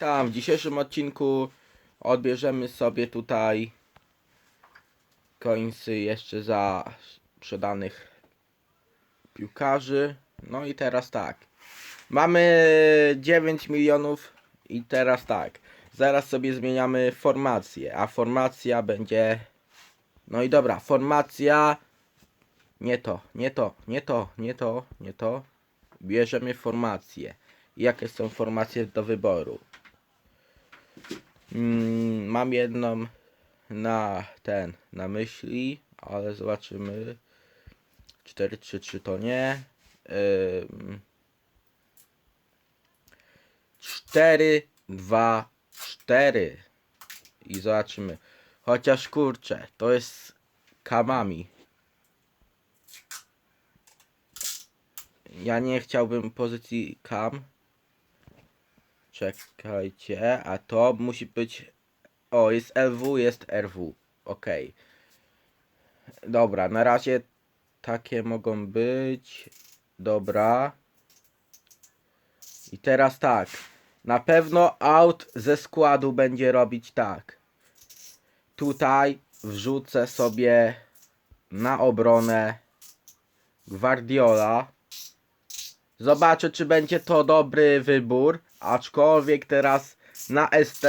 Witam, w dzisiejszym odcinku odbierzemy sobie tutaj końcy jeszcze za sprzedanych piłkarzy. No i teraz tak. Mamy 9 milionów i teraz tak. Zaraz sobie zmieniamy formację, a formacja będzie... No i dobra, formacja... Nie to, nie to, nie to, nie to, nie to. Bierzemy formację. Jakie są formacje do wyboru? Mm, mam jedną na ten, na myśli, ale zobaczymy. 4-3-3 to nie. Ym, 4, 2, 4. I zobaczymy. Chociaż kurczę, to jest kamami. Ja nie chciałbym pozycji kam. Czekajcie, a to musi być. O, jest LW, jest RW. Okej. Dobra, na razie takie mogą być. Dobra. I teraz tak. Na pewno out ze składu będzie robić tak. Tutaj wrzucę sobie na obronę Guardiola. Zobaczę, czy będzie to dobry wybór. Aczkolwiek teraz na ST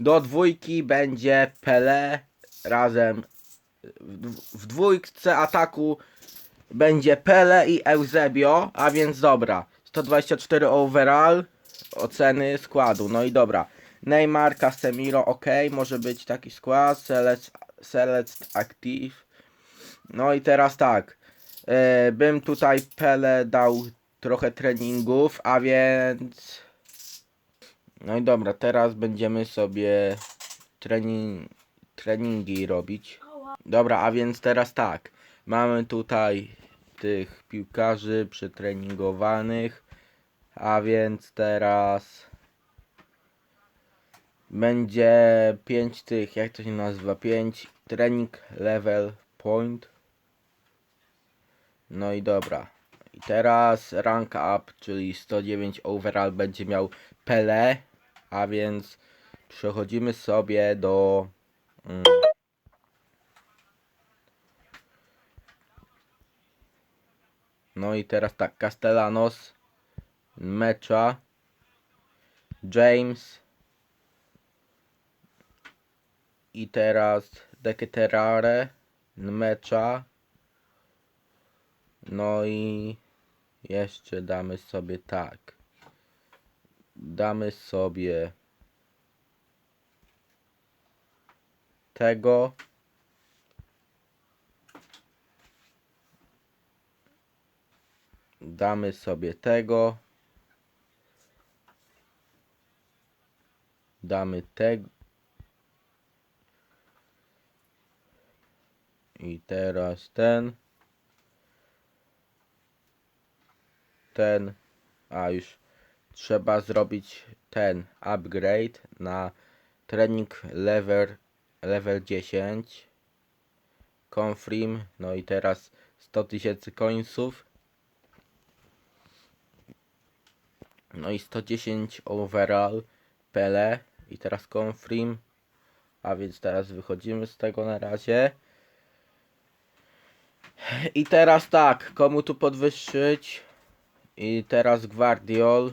do dwójki będzie Pele razem w, dw- w dwójce ataku będzie Pele i Eusebio, a więc dobra. 124 overall oceny składu. No i dobra. Neymar, Casemiro, ok, może być taki skład. Select, select Active. No i teraz tak. E, bym tutaj Pele dał trochę treningów, a więc. No i dobra, teraz będziemy sobie trening, treningi robić. Dobra, a więc teraz tak. Mamy tutaj tych piłkarzy przetreningowanych, a więc teraz będzie 5 tych, jak to się nazywa? 5 trening level point. No i dobra. Teraz rank up, czyli 109 overall będzie miał Pele, a więc przechodzimy sobie do mm, No i teraz tak, Castellanos, Mecza, James i teraz Deketerare, Mecza, no i jeszcze damy sobie tak. Damy sobie tego. Damy sobie tego. Damy tego. I teraz ten. Ten, a już trzeba zrobić ten upgrade na trening level, level 10 confirm, no i teraz 100 tysięcy końców no i 110 overall pele. I teraz confirm. A więc teraz wychodzimy z tego na razie. I teraz tak, komu tu podwyższyć? I teraz Guardiol,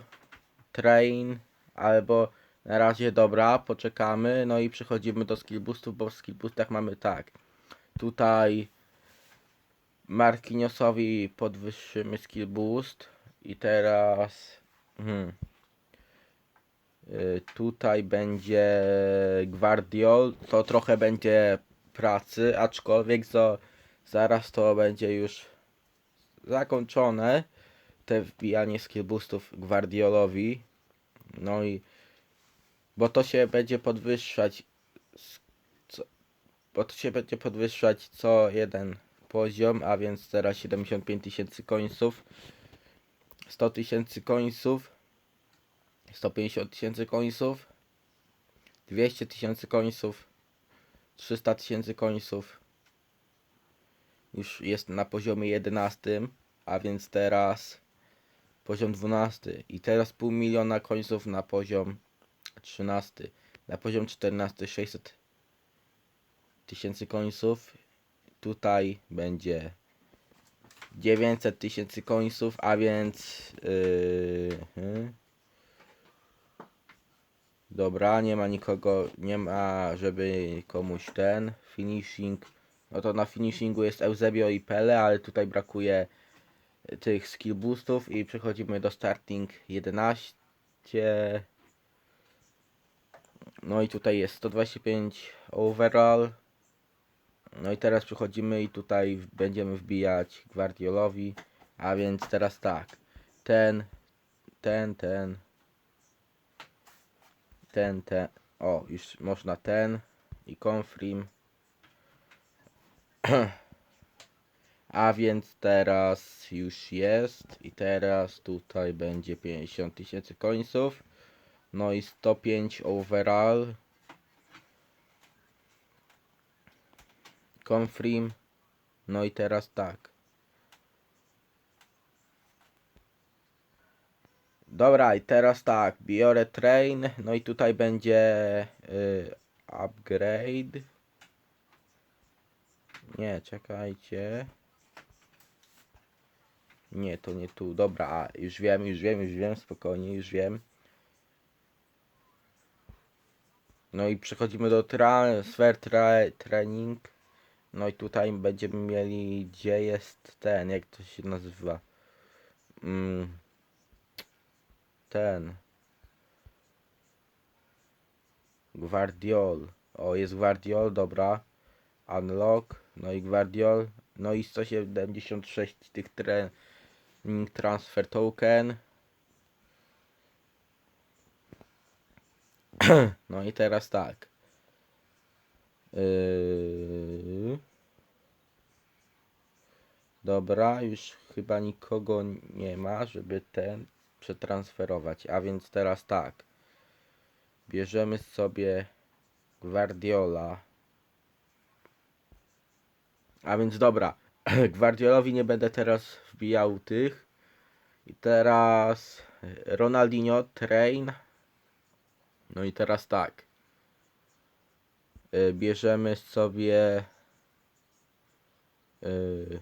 Train, albo na razie dobra, poczekamy. No i przechodzimy do skill boostów, bo w skill boostach mamy tak. Tutaj Marquinhosowi podwyższymy skill boost. I teraz hmm, y, tutaj będzie Guardiol, to trochę będzie pracy, aczkolwiek za, zaraz to będzie już zakończone te wbijanie skill boostów Guardiolowi. No i bo to się będzie podwyższać co, bo to się będzie podwyższać co jeden poziom, a więc teraz 75 tysięcy końców, 100 tysięcy końców, 150 tysięcy końców, 200 tysięcy końców, 300 tysięcy końców. Już jest na poziomie 11, a więc teraz poziom 12 i teraz pół miliona końców na poziom 13. Na poziom 14 600 tysięcy końców. Tutaj będzie 900 tysięcy końców, a więc yy, hmm. Dobra, nie ma nikogo, nie ma, żeby komuś ten finishing. No to na finishingu jest Eusebio i Pele, ale tutaj brakuje tych skill boostów i przechodzimy do starting 11. No i tutaj jest 125 overall. No i teraz przechodzimy i tutaj będziemy wbijać Guardiolowi. A więc teraz tak. Ten, ten, ten. Ten, ten. O, już można ten i Confrim. A więc teraz już jest i teraz tutaj będzie 50 tysięcy końców. No i 105 overall. Confrim. No i teraz tak. Dobra, i teraz tak, biorę train, no i tutaj będzie y, upgrade. Nie, czekajcie. Nie, to nie tu. Dobra, a, już wiem, już wiem, już wiem, spokojnie, już wiem. No i przechodzimy do transfer tra training. No i tutaj będziemy mieli, gdzie jest ten, jak to się nazywa? Mm, ten. Guardiol. O, jest Guardiol, dobra. Unlock. No i Guardiol. No i 176 tych training transfer token. No i teraz tak. Yy... Dobra, już chyba nikogo nie ma, żeby ten przetransferować. A więc teraz tak. Bierzemy sobie Guardiola. A więc dobra. Guardiolowi nie będę teraz wbijał tych. I teraz Ronaldinho train. No i teraz tak. Y, Bierzemy sobie y,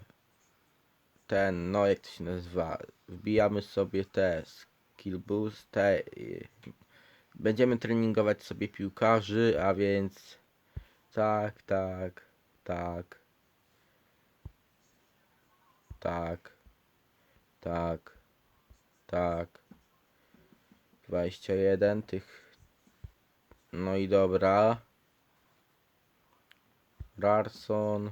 ten, no jak to się nazywa, wbijamy sobie te skill boost, te, y, będziemy treningować sobie piłkarzy, a więc tak, tak, tak, tak, tak, tak, 21 tych, no i dobra, Rarson,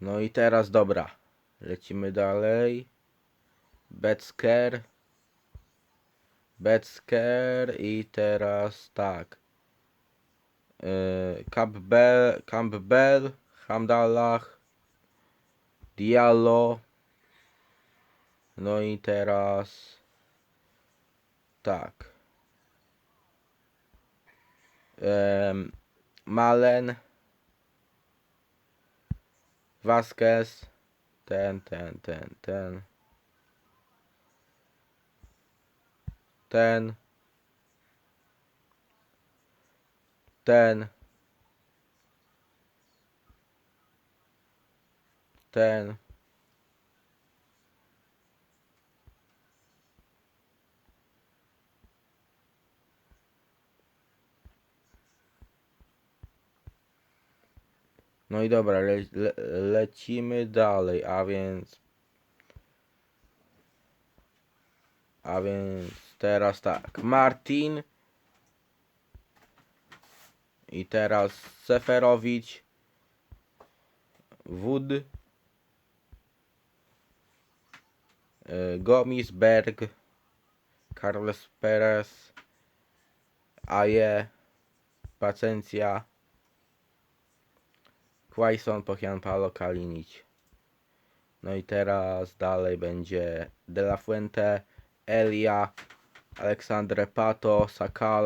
No i teraz dobra. Lecimy dalej. Betzker. Betzker i teraz tak. Campbell, Campbell, Hamdallah, Diallo. No i teraz tak. Em, Malen. Vasquez, ten, ten, ten, ten, ten, ten, ten, No i dobra, le, le, lecimy dalej, a więc. A więc teraz tak. Martin. I teraz Seferowicz. Wood. y, Gomis, Berg. Carlos Perez. Aje. Pacencja. Quaison, Pochian, Paolo, Kalinic. No i teraz dalej będzie De La Fuente, Elia, Aleksandre Pato, Sakala.